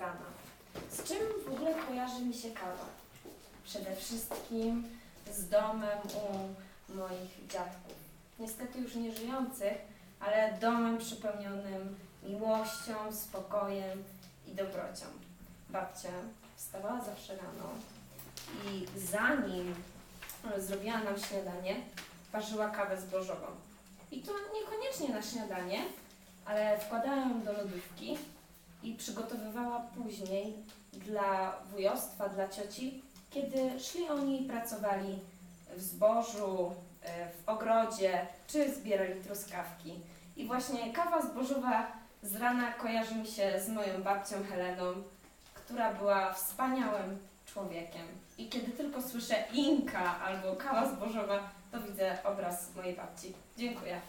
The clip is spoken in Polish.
rana. Z czym w ogóle kojarzy mi się kawa? Przede wszystkim z domem u moich dziadków. Niestety już nie żyjących, ale domem przepełnionym miłością, spokojem i dobrocią. Babcia wstawała zawsze rano i zanim zrobiła nam śniadanie, parzyła kawę zbożową. I to niekoniecznie na śniadanie, ale wkładała ją do lodówki i przygotowywała później dla wujostwa, dla cioci, kiedy szli oni i pracowali w zbożu, e, w ogrodzie, czy zbierali truskawki. I właśnie kawa zbożowa z rana kojarzy mi się z moją babcią Heleną, która była wspaniałym człowiekiem. I kiedy tylko słyszę Inka albo kawa zbożowa, to widzę obraz mojej babci. Dziękuję.